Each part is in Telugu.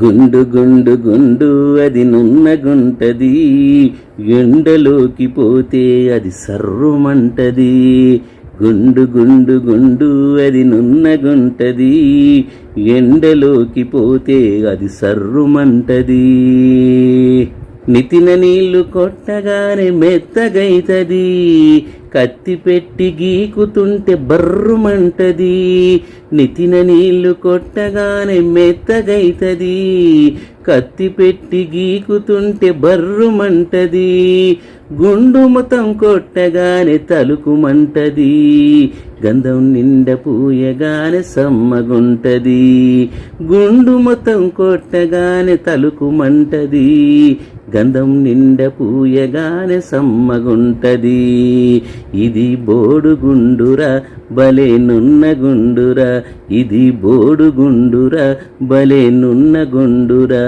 గుండు గుండు గుండు అది నున్నగుంటది ఎండలోకి పోతే అది సర్రుమంటది. గుండు గుండు గుండు అది నున్నగుంటది ఎండలోకి పోతే అది సర్రుమంటది. నితిన నీళ్ళు కొట్టగానే మెత్తగైతది. కత్తి పెట్టి గీకుతుంటే బర్రుమంటది. నితిన నీళ్ళు కొట్టగానే మెత్తగైతది. కత్తి పెట్టి గీకుతుంటే బర్రుమంటది. గుండు మొత్తం కొట్టగానే తలుకుమంటది. గంధం నిండ పూయగానే సమ్మగుంటది. గుండు మొత్తం కొట్టగానే తలుకుమంటది. గంధం నిండ పూయగానే సమ్మగుంటది. ఇది బోడుగుండురా బలే నున్న గుండురా. ఇది బోడుగుండురా బలే నున్న గుండురా.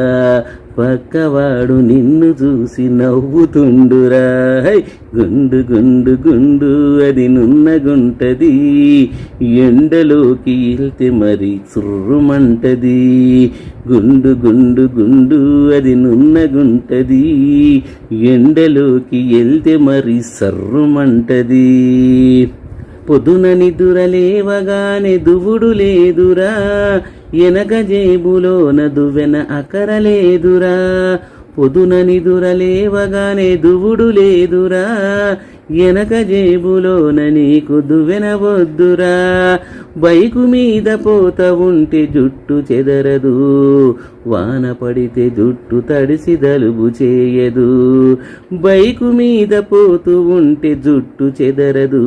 పక్కవాడు నిన్ను చూసి నవ్వుతుండురా. హై! గుండు గుండు గుండు అది నున్నగుంటది ఎండలోకి వెళ్తే మరి చుర్రుమంటది. గుండు గుండు గుండు అది నున్నగుంటది ఎండలోకి వెళ్తే మరి సర్రుమంటది. పొదున నిదురలేవగానే దువుడు లేదురా. ఎనక జేబులోన దువ్వెన అకరలేదురా పొదున నిదురలేవగానే దువుడు లేదురా. ఎనక జేబులోన నీకు దువ్వెన వద్దురా. బైకు మీద పోత ఉంటే జుట్టు చెదరదు. వాన పడితే జుట్టు తడిసి దలుబు చేయదు. బైకు మీద పోతూ ఉంటే జుట్టు చెదరదు.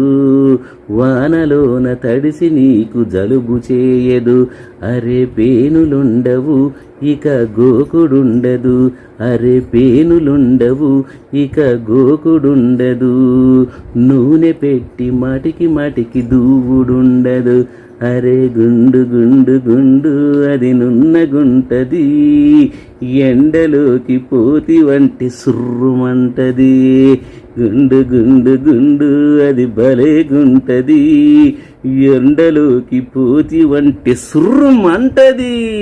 వానలోన తడిసి నీకు జలుబు చేయదు. అరే పేనులుండవు ఇక గోకుడుండదు. అరే పేనులుండవు ఇక గోకుడుండదు. నూనె పెట్టి మటికి మటికి దూవుడుండదు అరే గుండు గుండు గుండు అది నున్నగుంటది ఎండలోకి పోతి వంటి సుర్రుమంటది. గుండు గుండు గుండు అది భలేగుంటది ఎండలోకి పోతి వంటి సుర్రుమంటది.